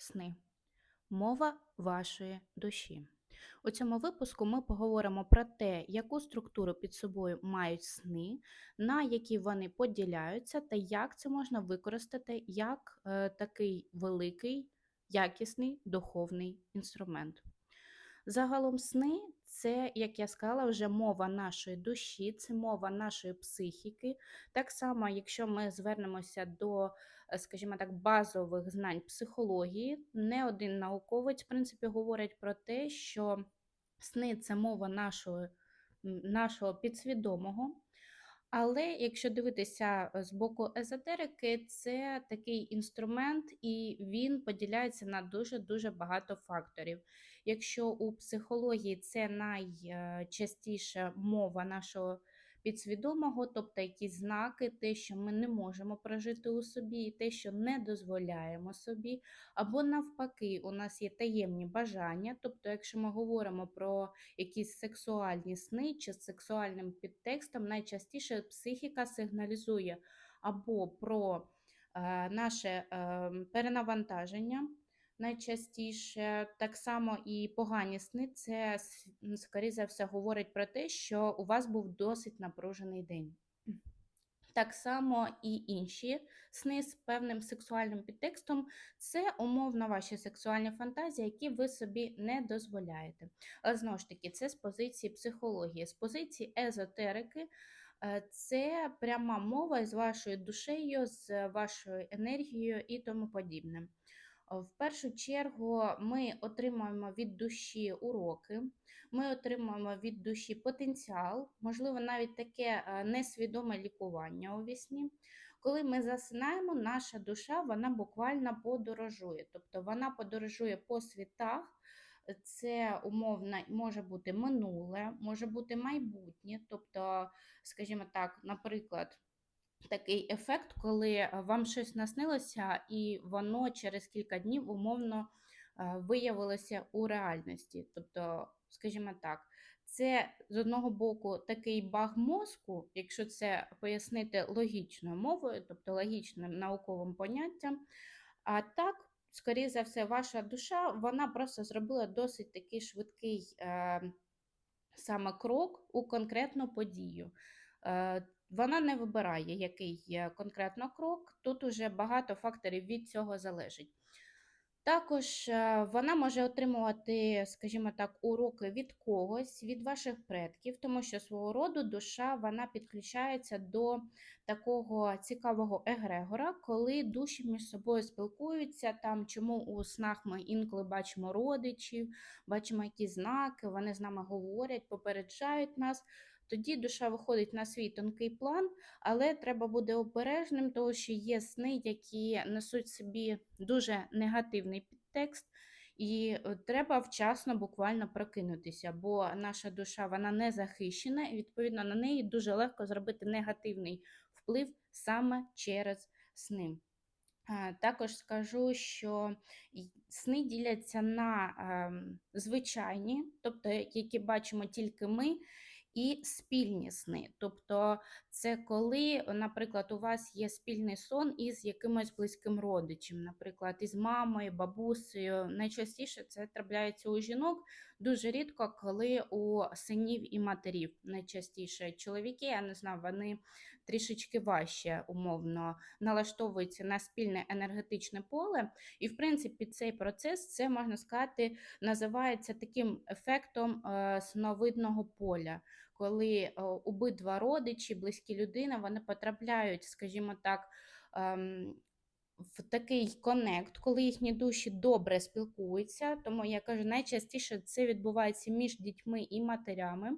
Сни. Мова вашої душі. У цьому випуску ми поговоримо про те, яку структуру під собою мають сни, на які вони поділяються, та як це можна використати як е, такий великий, якісний духовний інструмент. Загалом сни це, як я сказала, вже мова нашої душі, це мова нашої психіки. Так само, якщо ми звернемося до, скажімо так, базових знань психології, не один науковець, в принципі, говорить про те, що сни це мова нашого, нашого підсвідомого. Але якщо дивитися е, з боку езотерики, це такий інструмент, і він поділяється на дуже-дуже багато факторів. Якщо у психології це найчастіше мова нашого підсвідомого, тобто якісь знаки, те, що ми не можемо прожити у собі, і те, що не дозволяємо собі, або навпаки, у нас є таємні бажання. Тобто, якщо ми говоримо про якісь сексуальні сни чи з сексуальним підтекстом, найчастіше психіка сигналізує або про е, наше е, перенавантаження. Найчастіше так само і погані сни, це скоріше за все говорить про те, що у вас був досить напружений день. Так само і інші сни з певним сексуальним підтекстом це умовно ваші сексуальні фантазії, які ви собі не дозволяєте. Але знову ж таки, це з позиції психології, з позиції езотерики. е, Це пряма мова з вашою душею, з вашою енергією і тому подібне. В першу чергу ми отримуємо від душі уроки, ми отримуємо від душі потенціал, можливо, навіть таке е, несвідоме лікування у вісні. Коли ми засинаємо, наша душа вона буквально подорожує, тобто вона подорожує по світах. Це умовно може бути минуле, може бути майбутнє. Тобто, скажімо так, наприклад, такий ефект, коли вам щось наснилося, і воно через кілька днів умовно е, виявилося у реальності. Тобто, скажімо так, це з одного боку такий баг мозку, якщо це пояснити логічною мовою, тобто логічним науковим поняттям. А так, скоріше за все, ваша душа вона просто зробила досить такий швидкий е, саме крок у конкретну подію. Е, вона не вибирає, який конкретно крок. Тут уже багато факторів від цього залежить. Також е, вона може отримувати, скажімо так, уроки від когось, від ваших предків, тому що свого роду душа вона підключається до такого цікавого егрегора, коли душі між собою спілкуються, там чому у снах ми інколи бачимо родичів, бачимо якісь знаки, вони з нами говорять, попереджають нас. Тоді душа виходить на свій тонкий план, але треба бути обережним, тому що є сни, які несуть собі дуже негативний підтекст, і е, треба вчасно буквально прокинутися, бо наша душа вона не захищена, і відповідно на неї дуже легко зробити негативний вплив саме через сни. Також скажу, що сни діляться на ем, звичайні, тобто які бачимо тільки ми, і спільні сни. Тобто, це коли, наприклад, у вас є спільний сон із якимось близьким родичем, наприклад, із мамою, бабусею. Найчастіше це трапляється у жінок, дуже рідко, коли у синів і матерів. Найчастіше чоловіки, я не знаю, вони трішечки важче умовно налаштовуються на спільне енергетичне поле. І, в принципі, цей процес, це можна сказати, називається таким ефектом е, сновидного поля коли е, обидва родичі, близькі людини, вони потрапляють, скажімо так, ем, в такий конект, коли їхні душі добре спілкуються. Тому я кажу, найчастіше це відбувається між дітьми і матерями.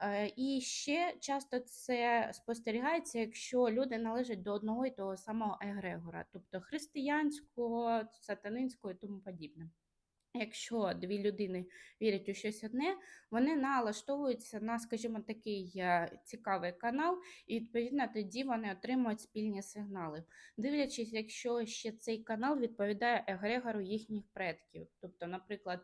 Е, і ще часто це спостерігається, якщо люди належать до одного і того самого егрегора, тобто християнського, сатанинського і тому подібне. Якщо дві людини вірять у щось одне, вони налаштовуються на, скажімо, такий е, цікавий канал, і відповідно тоді вони отримують спільні сигнали, дивлячись, якщо ще цей канал відповідає егрегору їхніх предків. Тобто, наприклад,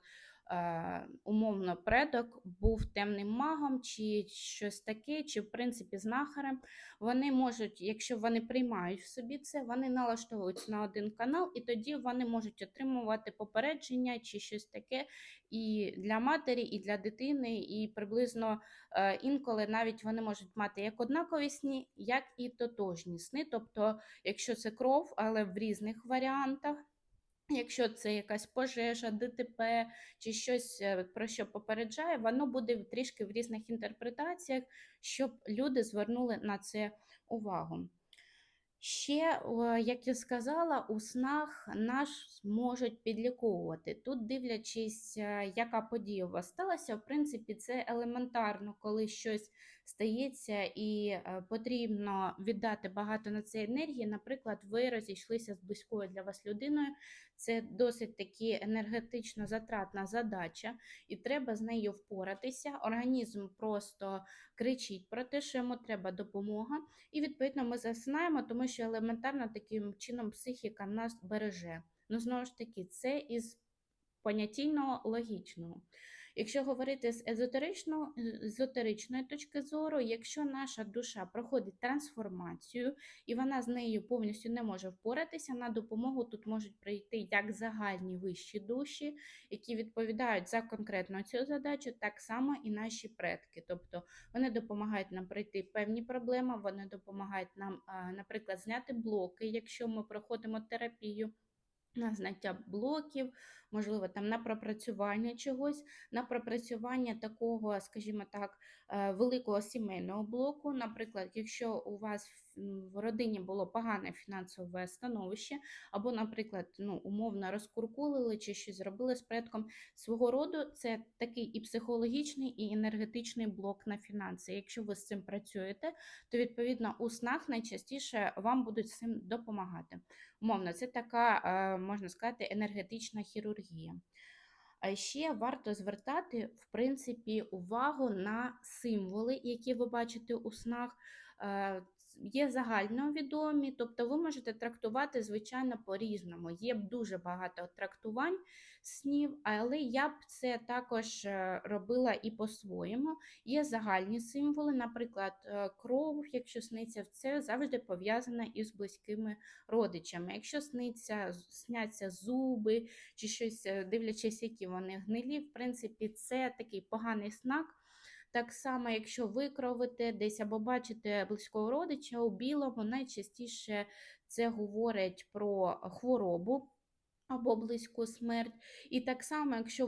умовно предок був темним магом, чи щось таке, чи в принципі знахарем. Вони можуть, якщо вони приймають в собі це, вони налаштовуються на один канал, і тоді вони можуть отримувати попередження чи щось таке і для матері, і для дитини, і приблизно е, інколи навіть вони можуть мати як однакові сни, як і тотожні сни. Тобто, якщо це кров, але в різних варіантах. Якщо це якась пожежа, ДТП чи щось, е, про що попереджає, воно буде трішки в різних інтерпретаціях, щоб люди звернули на це увагу. Ще, як я сказала, у снах нас можуть підліковувати. Тут, дивлячись, е, яка подія у вас сталася, в принципі, це елементарно, коли щось стається і е, потрібно віддати багато на це енергії. Наприклад, ви розійшлися з близькою для вас людиною. Це досить таки енергетично затратна задача, і треба з нею впоратися. Організм просто кричить про те, що йому треба допомога. І відповідно ми засинаємо, тому що елементарно таким чином психіка нас береже. Ну, знову ж таки, це із понятійно логічного. Якщо говорити з езотеричного, езотеричної точки зору, якщо наша душа проходить трансформацію і вона з нею повністю не може впоратися, на допомогу тут можуть прийти як загальні вищі душі, які відповідають за конкретно цю задачу, так само і наші предки. Тобто вони допомагають нам пройти певні проблеми, вони допомагають нам, наприклад, зняти блоки, якщо ми проходимо терапію. На зняття блоків, можливо, там на пропрацювання чогось, на пропрацювання такого, скажімо так, е, великого сімейного блоку. Наприклад, якщо у вас в- родині було погане фінансове становище, або, наприклад, ну, умовно розкуркулили чи щось зробили з предком свого роду, це такий і психологічний, і енергетичний блок на фінанси. Якщо ви з цим працюєте, то відповідно у снах найчастіше вам будуть з цим допомагати. Умовно, це така, е, можна сказати, енергетична хірургія. А ще варто звертати, в принципі, увагу на символи, які ви бачите у снах. Є загальновідомі, тобто ви можете трактувати, звичайно, по-різному. Є дуже багато трактувань снів, але я б це також е, робила і по-своєму. Є загальні символи, наприклад, е, кров, якщо сниться, це завжди пов'язане із близькими родичами. Якщо сниться, сняться зуби чи щось, е, дивлячись, які вони гнилі, в принципі, це такий поганий знак. Так само, якщо ви кровите десь або бачите близького родича у білому, найчастіше це говорить про хворобу або близьку смерть. І так само, якщо